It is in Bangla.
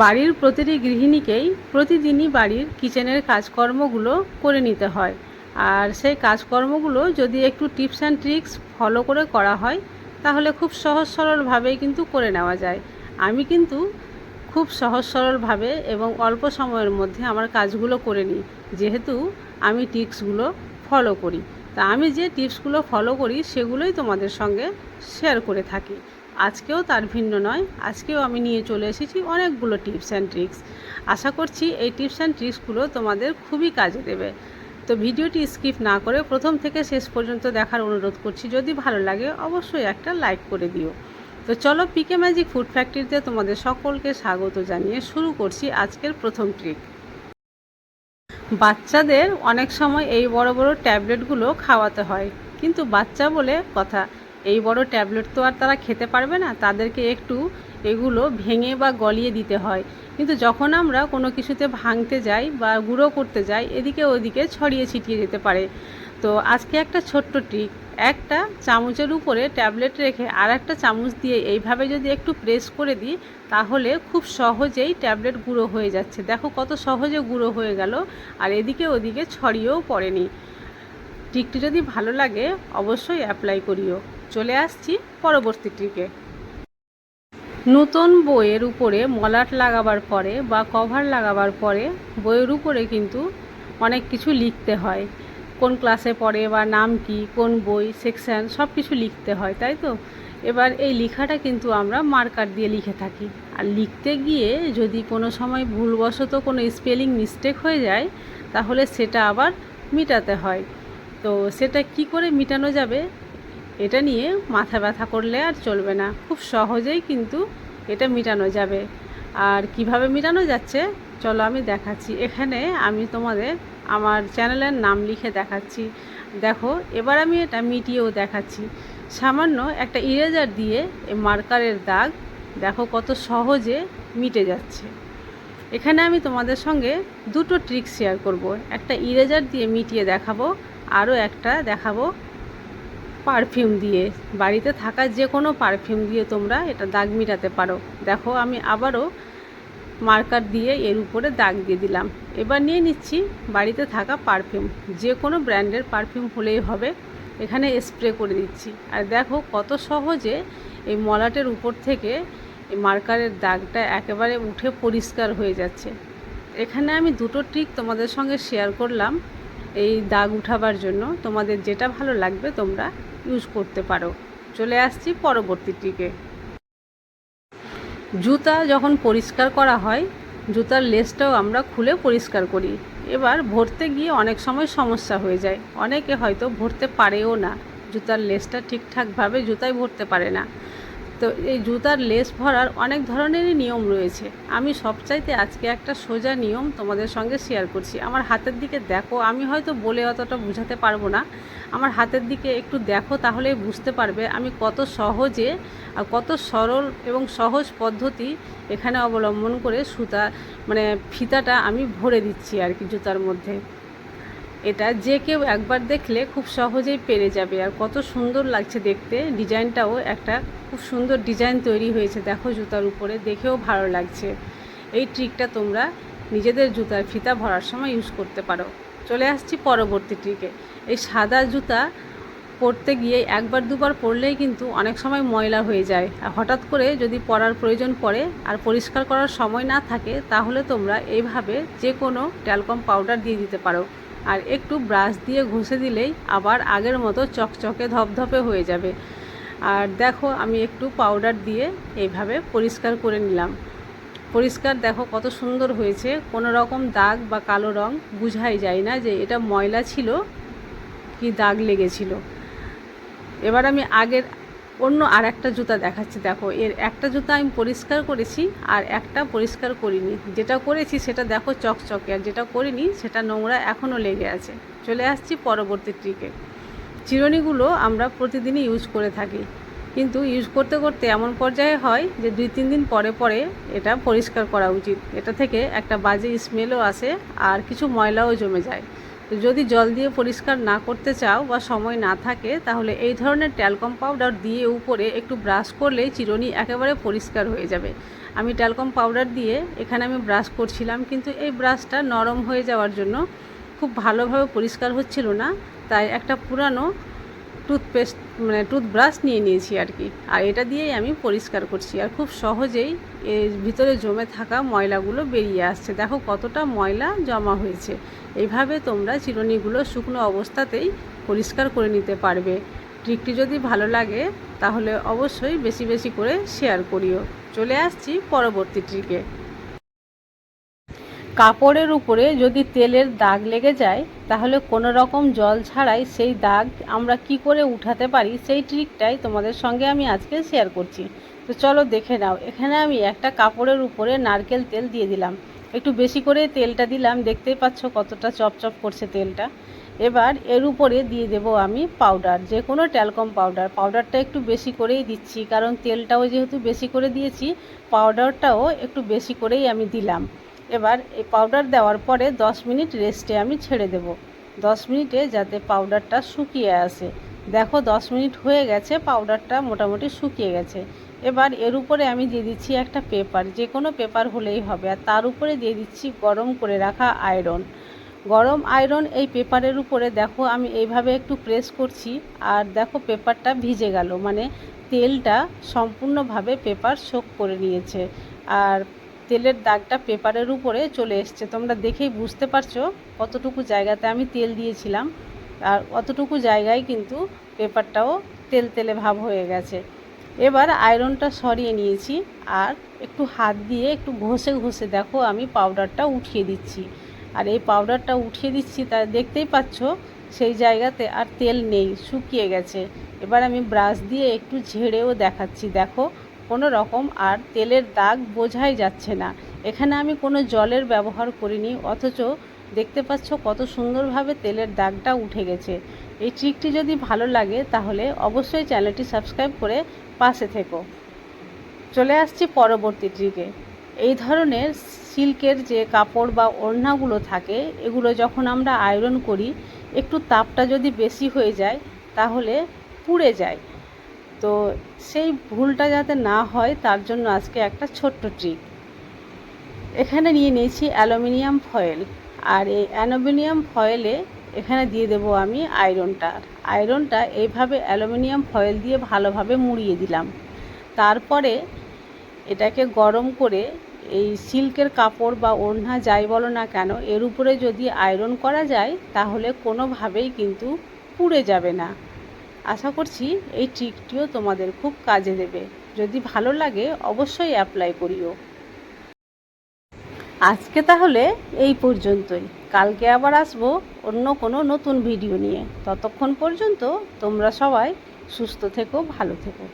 বাড়ির প্রতিটি গৃহিণীকেই প্রতিদিনই বাড়ির কিচেনের কাজকর্মগুলো করে নিতে হয়। আর সেই কাজকর্মগুলো যদি একটু টিপস অ্যান্ড ট্রিক্স ফলো করে করা হয়, তাহলে খুব সহজ সরলভাবেই কিন্তু করে নেওয়া যায়। আমি কিন্তু খুব সহজ সরলভাবে এবং অল্প সময়ের মধ্যে আমার কাজগুলো করে নিই। যেহেতু আমি টিপসগুলো ফলো করি। তা আমি যে টিপসগুলো ফলো করি, সেগুলোই তোমাদের সঙ্গে শেয়ার করে থাকি। আজকেও তার ভিন্ন নয়, আজকেও আমি নিয়ে চলে এসেছি অনেকগুলো টিপস অ্যান্ড ট্রিক্স আশা করছি এই টিপস অ্যান্ড ট্রিক্সগুলো তোমাদের খুবই কাজে দেবে। তো ভিডিওটি স্কিপ না করে প্রথম থেকে শেষ পর্যন্ত দেখার অনুরোধ করছি, যদি ভালো লাগে অবশ্যই একটা লাইক করে দিও। তো চলো পিকে ম্যাজিক ফুড ফ্যাক্টরিতে তোমাদের সকলকে স্বাগত জানিয়ে শুরু করছি আজকের প্রথম ট্রিক বাচ্চাদের অনেক সময় এই বড় বড় ট্যাবলেটগুলো খাওয়াতে হয়, কিন্তু বাচ্চা বলে কথা এই বড় ট্যাবলেট তো আর তারা খেতে পারবে না, তাদেরকে একটু এগুলো ভেঙে বা গলিয়ে দিতে হয়। কিন্তু যখন আমরা কোনো কিছুতে ভাঙতে যাই বা গুঁড়ো করতে যাই, এদিকে ওদিকে ছড়িয়ে ছিটিয়ে যেতে পারে। তো আজকে একটা ছোট্ট ট্রিক একটা চামচের উপরে ট্যাবলেট রেখে আর একটা চামচ দিয়ে এইভাবে যদি একটু প্রেস করে দিই, তাহলে খুব সহজেই ট্যাবলেট গুঁড়ো হয়ে যাচ্ছে। দেখো কত সহজে গুঁড়ো হয়ে গেল, আর এদিকে ওদিকে ছড়িয়েও পড়েনি। ট্রিকটি যদি ভালো লাগে, অবশ্যই অ্যাপ্লাই করিও। চলে আসছি পরবর্তী ট্রিকে নতুন বইয়ের উপরে মলাট লাগাবার পরে বা কভার লাগাবার পরে বইয়ের উপরে কিন্তু অনেক কিছু লিখতে হয়। কোন ক্লাসে পড়ে বা নাম কি, কোন বই, সেকশান সব কিছু লিখতে হয়, তাই তো? এবার এই লেখাটা কিন্তু আমরা মার্কার দিয়ে লিখে থাকি। আর লিখতে গিয়ে যদি কোনো সময় ভুলবশত কোনো স্পেলিং মিস্টেক হয়ে যায়, তাহলে সেটা আবার মিটাতে হয়। তো সেটা কি করে মিটানো যাবে? এটা নিয়ে মাথা ব্যথা করলে আর চলবে না। খুব সহজেই কিন্তু এটা মিটানো যাবে। আর কীভাবে মিটানো যাচ্ছে? চলো আমি দেখাচ্ছি। এখানে আমি তোমাদের আমার চ্যানেলের নাম লিখে দেখাচ্ছি। দেখো, এবার আমি এটা মিটিয়েও দেখাচ্ছি। সামান্য একটা ইরেজার দিয়ে এই মার্কারের দাগ দেখো কত সহজে মিটে যাচ্ছে। এখানে আমি তোমাদের সঙ্গে দুটো ট্রিক শেয়ার করব। একটা ইরেজার দিয়ে মিটিয়ে দেখাবো, আরও একটা দেখাবো। পারফিউম দিয়ে। বাড়িতে থাকা যে কোনো পারফিউম দিয়ে তোমরা এটা দাগ মিটাতে পারো। দেখো, আমি আবারও মার্কার দিয়ে এর উপরে দাগ দিয়ে দিলাম। এবার নিয়ে নিচ্ছি বাড়িতে থাকা পারফিউম। যে কোনো ব্র্যান্ডের পারফিউম হলেই হবে। এখানে স্প্রে করে দিচ্ছি। আর দেখো, কত সহজে এই মলাটের উপর থেকে এই মার্কারের দাগটা একেবারে উঠে পরিষ্কার হয়ে যাচ্ছে। এখানে আমি দুটো ট্রিক তোমাদের সঙ্গে শেয়ার করলাম এই দাগ উঠাবার জন্য। তোমাদের যেটা ভালো লাগবে তোমরা ইউজ করতে পারো। চলে আসছি পরবর্তীটিকে জুতা যখন পরিষ্কার করা হয়, জুতার লেসটাও আমরা খুলে পরিষ্কার করি। এবার ভরতে গিয়ে অনেক সময় সমস্যা হয়ে যায়। অনেকে হয়তো ভরতে পারেও না। জুতার লেসটা ঠিকঠাকভাবে জুতায় ভরতে পারে না। তো এই জুতার লেস ভরার অনেক ধরনেরই নিয়ম রয়েছে। আমি সবচাইতে আজকে একটা সোজা নিয়ম তোমাদের সঙ্গে শেয়ার করছি। আমার হাতের দিকে দেখো, আমি হয়তো বলে অতটা বোঝাতে পারব না। আমার হাতের দিকে একটু দেখো তাহলে বুঝতে পারবে আমি কত সহজে আর কত সরল এবং সহজ পদ্ধতি এখানে অবলম্বন করে সুতা মানে ফিতাটা আমি ভরে দিচ্ছি আর কি জুতার মধ্যে। এটা যে কেউ একবার দেখলে খুব সহজেই পেরে যাবে। আর কত সুন্দর লাগছে দেখতে। ডিজাইনটাও একটা খুব সুন্দর ডিজাইন তৈরি হয়েছে। দেখো জুতার উপরে। দেখেও ভালো লাগছে। এই ট্রিকটা তোমরা নিজেদের জুতার ফিতা ভরার সময় ইউজ করতে পারো। চলে আসছি পরবর্তী ট্রিকে। এই সাদা জুতা পরতে গিয়ে একবার দুবার পরলেই কিন্তু অনেক সময় ময়লা হয়ে যায়। আর হঠাৎ করে যদি পরার প্রয়োজন পড়ে আর পরিষ্কার করার সময় না থাকে, তাহলে তোমরা এইভাবে যে কোনো ট্যালকম পাউডার দিয়ে দিতে পারো। আর একটু ব্রাশ দিয়ে ঘষে দিলেই আবার আগের মতো চকচকে ধপধপে হয়ে যাবে। আর দেখো, আমি একটু পাউডার দিয়ে এইভাবে পরিষ্কার করে নিলাম। পরিষ্কার দেখো কত সুন্দর হয়েছে। কোনো রকম দাগ বা কালো রং বুঝাই যায় না যে এটা ময়লা ছিল কি দাগ লেগেছিল। এবার আমি আগের অন্য আর একটা জুতা দেখাচ্ছি, দেখো। এর একটা জুতা আমি পরিষ্কার করেছি আর একটা পরিষ্কার করিনি। যেটা করেছি সেটা দেখো চকচকে, আর যেটা করিনি সেটা নোংরা এখনও লেগে আছে। চলে আসছি পরবর্তী ট্রিকে চিরুনিগুলো আমরা প্রতিদিনই ইউজ করে থাকি। কিন্তু ইউজ করতে করতে এমন পর্যায়ে হয় যে দুই, তিন দিন পরে পরে এটা পরিষ্কার করা উচিত। এটা থেকে একটা বাজে স্মেলও আসে আর কিছু ময়লাও জমে যায়। তো যদি জল দিয়ে পরিষ্কার না করতে চাও বা সময় না থাকে, তাহলে এই ধরনের ট্যালকম পাউডার দিয়ে উপরে একটু ব্রাশ করলেই চিরনি একেবারে পরিষ্কার হয়ে যাবে। আমি ট্যালকম পাউডার দিয়ে এখানে আমি ব্রাশ করছিলাম, কিন্তু এই ব্রাশটা নরম হয়ে যাওয়ার জন্য খুব ভালোভাবে পরিষ্কার হচ্ছিল না। তাই একটা পুরানো টুথপেস্ট মানে টুথব্রাশ নিয়ে নিয়েছি আর কি। আর এটা দিয়েই আমি পরিষ্কার করছি। আর খুব সহজেই এর ভিতরে জমে থাকা ময়লাগুলো বেরিয়ে আসছে। দেখো কতটা ময়লা জমা হয়েছে। এইভাবে তোমরা চিরুনিগুলো শুকনো অবস্থাতেই পরিষ্কার করে নিতে পারবে। ট্রিকটি যদি ভালো লাগে, তাহলে অবশ্যই বেশি বেশি করে শেয়ার করিও। চলে আসছি পরবর্তী ট্রিকে কাপড়ের উপরে যদি তেলের দাগ লেগে যায়, তাহলে কোনো রকম জল ছাড়াই সেই দাগ আমরা কি করে উঠাতে পারি? সেই ট্রিকটাই তোমাদের সঙ্গে আমি আজকে শেয়ার করছি। তো চলো দেখে নাও, এখানে আমি একটা কাপড়ের উপরে নারকেল তেল দিয়ে দিলাম। একটু বেশি করে তেলটা দিলাম, দেখতেই পাচ্ছ কতটা চপচপ করছে তেলটা। এবার এর উপরে দিয়ে দেব আমি পাউডার যে কোনো ট্যালকম পাউডার পাউডারটা একটু বেশি করেই দিচ্ছি, কারণ তেলটাও যেহেতু বেশি করে দিয়েছি পাউডারটাও একটু বেশি করেই আমি দিলাম। এবার এই পাউডার দেওয়ার পরে 10 মিনিট রেস্টে আমি ছেড়ে দেব। 10 মিনিটে যাতে পাউডারটা শুকিয়ে আসে। দেখো 10 মিনিট হয়ে গেছে পাউডারটা মোটামুটি শুকিয়ে গেছে। এবার এর উপরে আমি দিয়ে দিচ্ছি একটা পেপার যে কোনো পেপার হলেই হবে। আর তার উপরে দিয়ে দিচ্ছি গরম করে রাখা আয়রন গরম আয়রন এই পেপারের উপরে দেখো আমি এইভাবে একটু প্রেস করছি, আর দেখো পেপারটা ভিজে গেল। মানে তেলটা সম্পূর্ণভাবে পেপার শোক করে নিয়েছে। আর তেলের দাগটা পেপারের উপরে চলে এসছে। তোমরা দেখেই বুঝতে পারছ কতটুকু জায়গাতে আমি তেল দিয়েছিলাম। আর অতটুকু জায়গায় কিন্তু পেপারটাও তেল তেলে ভাব হয়ে গেছে। এবার আয়রনটা সরিয়ে নিয়েছি আর একটু হাত দিয়ে একটু ঘষে ঘষে দেখো আমি পাউডারটা উঠিয়ে দিচ্ছি। আর এই পাউডারটা উঠিয়ে দিচ্ছি তা দেখতেই পাচ্ছ সেই জায়গাতে আর তেল নেই, শুকিয়ে গেছে। এবার আমি ব্রাশ দিয়ে একটু ঝেড়েও দেখাচ্ছি। দেখো কোনো রকম আর তেলের দাগ বোঝাই যাচ্ছে না। এখানে আমি কোনো জলের ব্যবহার করিনি, অথচ দেখতে পাচ্ছ কত সুন্দরভাবে তেলের দাগটা উঠে গেছে। এই ট্রিকটি যদি ভালো লাগে, তাহলে অবশ্যই চ্যানেলটি সাবস্ক্রাইব করে পাশে থেকো। চলে আসছি পরবর্তী ট্রিকে। এই ধরনের সিল্কের যে কাপড় বা ওড়নাগুলো থাকে, এগুলো যখন আমরা আয়রন করি, একটু তাপটা যদি বেশি হয়ে যায়, তাহলে পুড়ে যায়। তো সেই ভুলটা যাতে না হয়, তার জন্য আজকে একটা ছোট্ট ট্রিক এখানে নিয়ে নিয়েছি অ্যালুমিনিয়াম ফয়েল। আর এই অ্যালুমিনিয়াম ফয়েলে এখানে দিয়ে দেবো আমি আয়রনটা। আয়রনটা এইভাবে অ্যালুমিনিয়াম ফয়েল দিয়ে ভালোভাবে মুড়িয়ে দিলাম। তারপরে এটাকে গরম করে এই সিল্কের কাপড় বা ওড়না যাই বলো না কেন, এর উপরে যদি আয়রন করা যায়, তাহলে কোনোভাবেই কিন্তু পুড়ে যাবে না। আশা করছি এই ট্রিকটিও তোমাদের খুব কাজে দেবে। যদি ভালো লাগে, অবশ্যই অ্যাপ্লাই করিও। আজকে তাহলে এই পর্যন্তই। কালকে আবার আসব অন্য কোনো নতুন ভিডিও নিয়ে। ততক্ষণ পর্যন্ত তোমরা সবাই সুস্থ থেকো, ভালো থেকো।